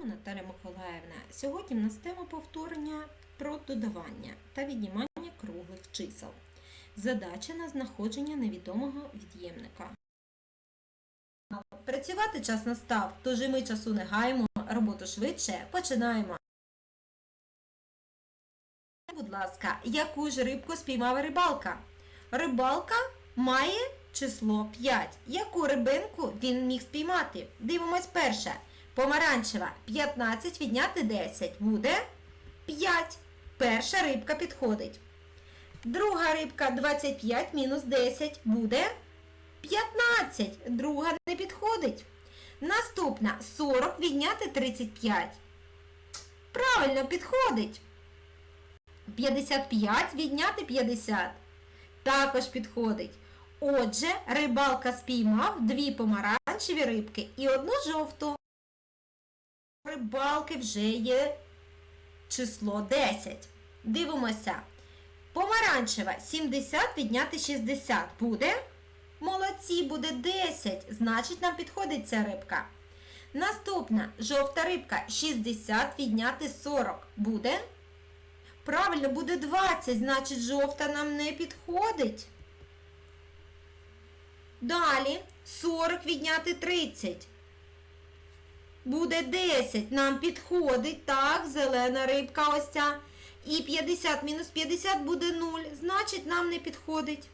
вами Наталя Миколаївна. Сьогодні в нас тема повторення про додавання та віднімання круглих чисел. Задача на знаходження невідомого від'ємника. Працювати час настав, тож і ми часу не гаємо, роботу швидше починаємо. Будь ласка, яку ж рибку спіймав рибалка? Рибалка має число 5. Яку рибинку він міг спіймати? Дивимось перше. Помаранчева 15 відняти 10 буде 5. Перша рибка підходить. Друга рибка 25 мінус 10 буде 15. Друга не підходить. Наступна 40 відняти 35. Правильно підходить. 55 відняти 50. Також підходить. Отже, рибалка спіймав дві помаранчеві рибки і одну жовту. Рибалки вже є число 10. Дивимося. Помаранчева 70 відняти 60 буде. Молодці, буде 10. Значить, нам підходить ця рибка. Наступна жовта рибка 60 відняти 40 буде. Правильно, буде 20, значить жовта нам не підходить. Далі 40 відняти 30. Буде 10. Нам підходить. Так, зелена рибка ось ця. І 50 мінус 50 буде 0. Значить, нам не підходить.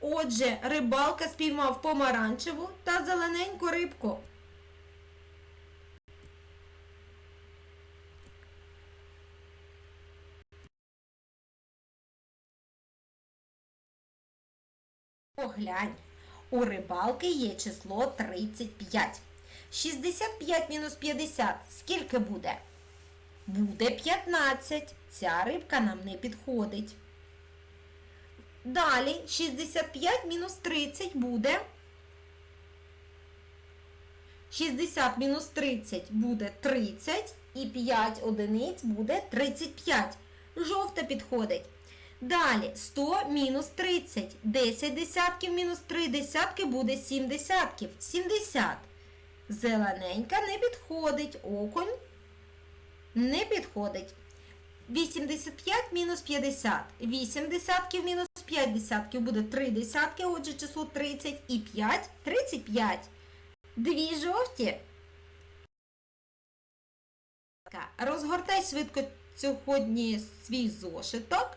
Отже, рибалка спіймав помаранчеву та зелененьку рибку. Поглянь, у рибалки є число 35. 65 мінус 50. Скільки буде? Буде 15. Ця рибка нам не підходить. Далі 65 мінус 30 буде. 60 мінус 30 буде 30. І 5 одиниць буде 35. Жовта підходить. Далі 100 мінус 30. 10 десятків мінус 3 десятки буде 7 десятків. 70. Зелененька не підходить. Окунь не підходить. 85 мінус 50. 8 десятків мінус 5 десятків буде 3 десятки, отже число 30 і 5 35. Дві жовті. Розгортай швидко сьогодні свій зошиток.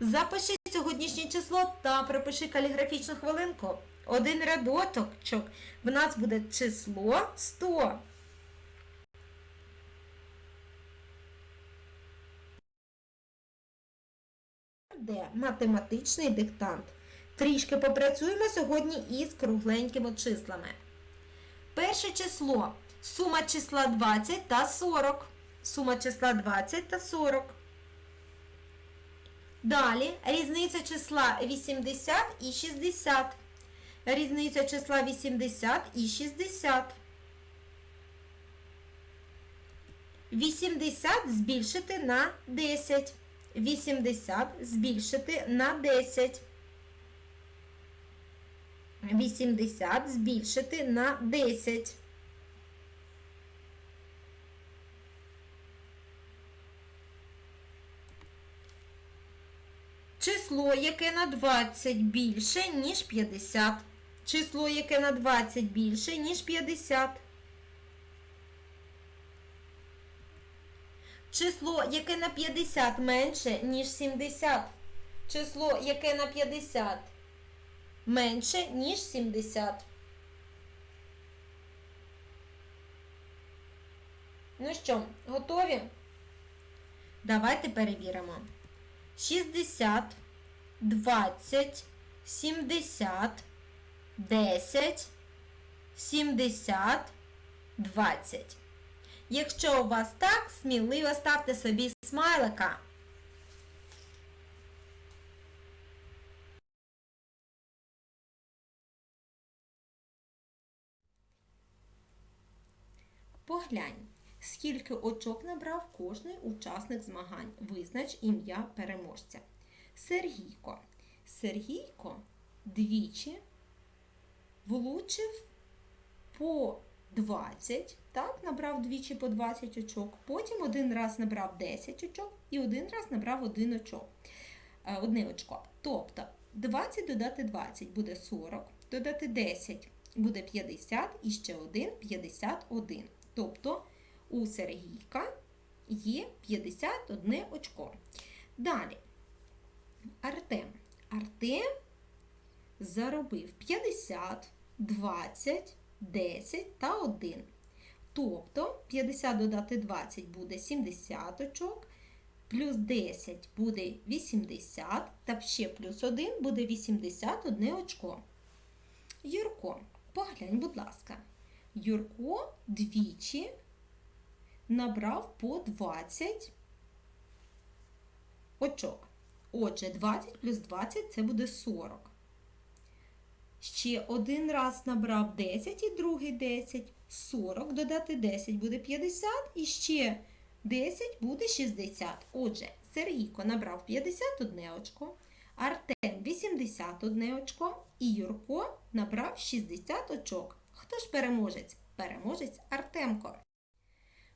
Запиши сьогоднішнє число та припиши каліграфічну хвилинку. Один рядочок. В нас буде число 100. Де математичний диктант. Трішки попрацюємо сьогодні із кругленькими числами. Перше число. Сума числа 20 та 40. Сума числа 20 та 40. Далі різниця числа 80 і 60. Різниця числа 80 і 60. 80 збільшити на 10. 80 збільшити на 10. 80 збільшити на 10. Число, яке на 20 більше, ніж 50. Число, яке на 20 більше, ніж 50. Число, яке на 50 менше, ніж 70. Число, яке на 50 менше, ніж 70. Ну що, готові? Давайте перевіримо. 60, 20, 70, 10, 70, 20. Якщо у вас так, сміливо ставте собі смайлика. Поглянь, скільки очок набрав кожний учасник змагань. Визнач ім'я переможця. Сергійко. Сергійко двічі влучив по 20, так, набрав двічі по 20 очок. Потім один раз набрав 10 очок і один раз набрав один очок. Е, Одне очко. Тобто 20 додати 20 буде 40, додати 10 буде 50 і ще один 51. Тобто у Сергійка є 51 очко. Далі. Артем. Артем заробив 50, 20, 10 та 1. Тобто 50 додати 20 буде 70 очок, плюс 10 буде 80, та ще плюс 1 буде 81 очко. Юрко, поглянь, будь ласка. Юрко двічі набрав по 20 очок. Отже, 20 плюс 20 це буде 40. Ще один раз набрав 10 і другий 10. 40 додати 10 буде 50 і ще 10 буде 60. Отже, Сергійко набрав 51 очко, Артем 81 очко і Юрко набрав 60 очок. Хто ж переможець? Переможець Артемко.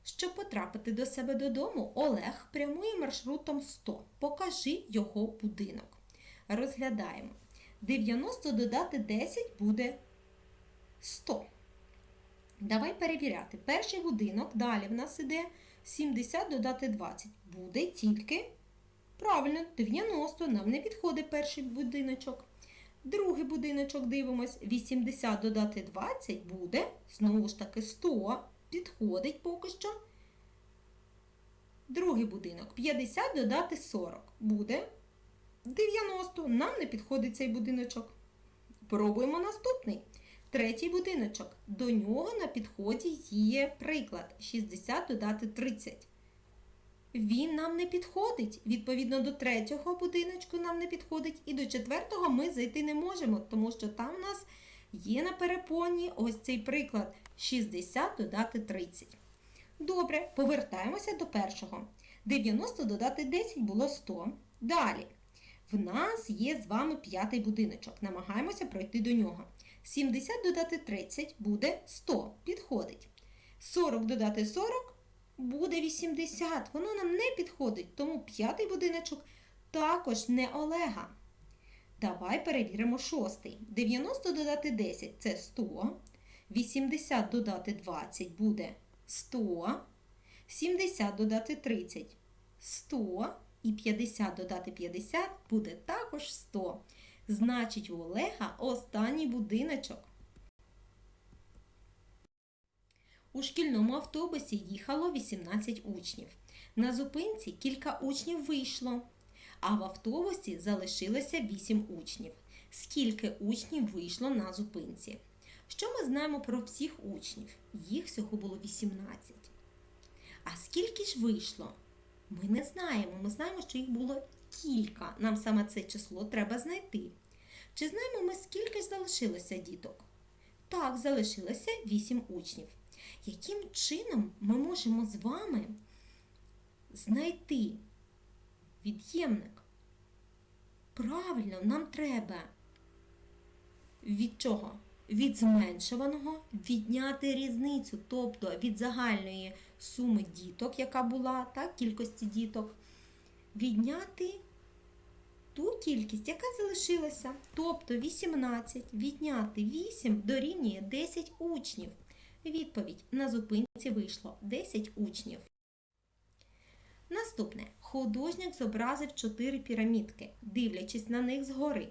Щоб потрапити до себе додому, Олег прямує маршрутом 100. Покажи його будинок. Розглядаємо. 90 додати 10 буде 100. Давай перевіряти. Перший будинок, далі в нас іде 70 додати 20. Буде тільки правильно, 90. Нам не підходить перший будиночок. Другий будиночок дивимось. 80 додати 20 буде, знову ж таки, 100. Підходить поки що. Другий будинок. 50 додати 40. Буде 90. Нам не підходить цей будиночок. Пробуємо наступний. Третій будиночок. До нього на підході є приклад 60 додати 30. Він нам не підходить. Відповідно до третього будиночку нам не підходить. І до четвертого ми зайти не можемо, тому що там у нас є на перепоні ось цей приклад 60 додати 30. Добре, повертаємося до першого. 90 додати 10 було 100. Далі. В нас є з вами п'ятий будиночок. Намагаємося пройти до нього. 70 додати 30 буде 100. Підходить. 40 додати 40 буде 80. Воно нам не підходить, тому п'ятий будиночок також не Олега. Давай перевіримо шостий. 90 додати 10 це 100. 80 додати 20 буде 100. 70 додати 30 100. І 50 додати 50 буде також 100. Значить, у Олега останній будиночок. У шкільному автобусі їхало 18 учнів. На зупинці кілька учнів вийшло, а в автобусі залишилося 8 учнів. Скільки учнів вийшло на зупинці? Що ми знаємо про всіх учнів? Їх всього було 18. А скільки ж вийшло? Ми не знаємо. Ми знаємо, що їх було кілька. Нам саме це число треба знайти. Чи знаємо ми, скільки ж залишилося діток? Так, залишилося 8 учнів. Яким чином ми можемо з вами знайти від'ємник? Правильно, нам треба від чого? Від зменшуваного відняти різницю, тобто від загальної суми діток, яка була, так, кількості діток, відняти ту кількість, яка залишилася. Тобто 18 відняти 8 дорівнює 10 учнів. Відповідь на зупинці вийшло 10 учнів. Наступне. Художник зобразив 4 пірамідки, дивлячись на них згори.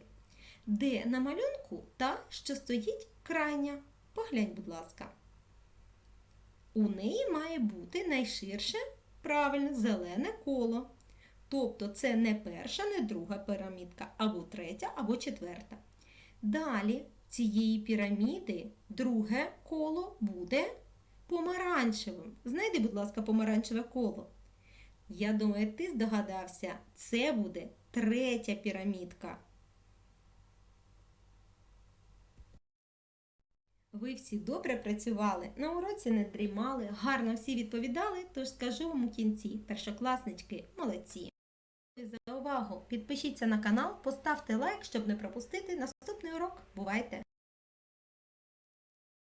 Де на малюнку та, що стоїть крайня. Поглянь, будь ласка. У неї має бути найширше правильне зелене коло. Тобто це не перша, не друга пірамідка, або третя, або четверта. Далі цієї піраміди друге коло буде помаранчевим. Знайди, будь ласка, помаранчеве коло. Я думаю, ти здогадався, це буде третя пірамідка. Ви всі добре працювали, на уроці не дрімали, гарно всі відповідали, тож скажу вам у кінці, першокласнички, молодці. Дякую за увагу! Підпишіться на канал, поставте лайк, щоб не пропустити наступний урок. Бувайте!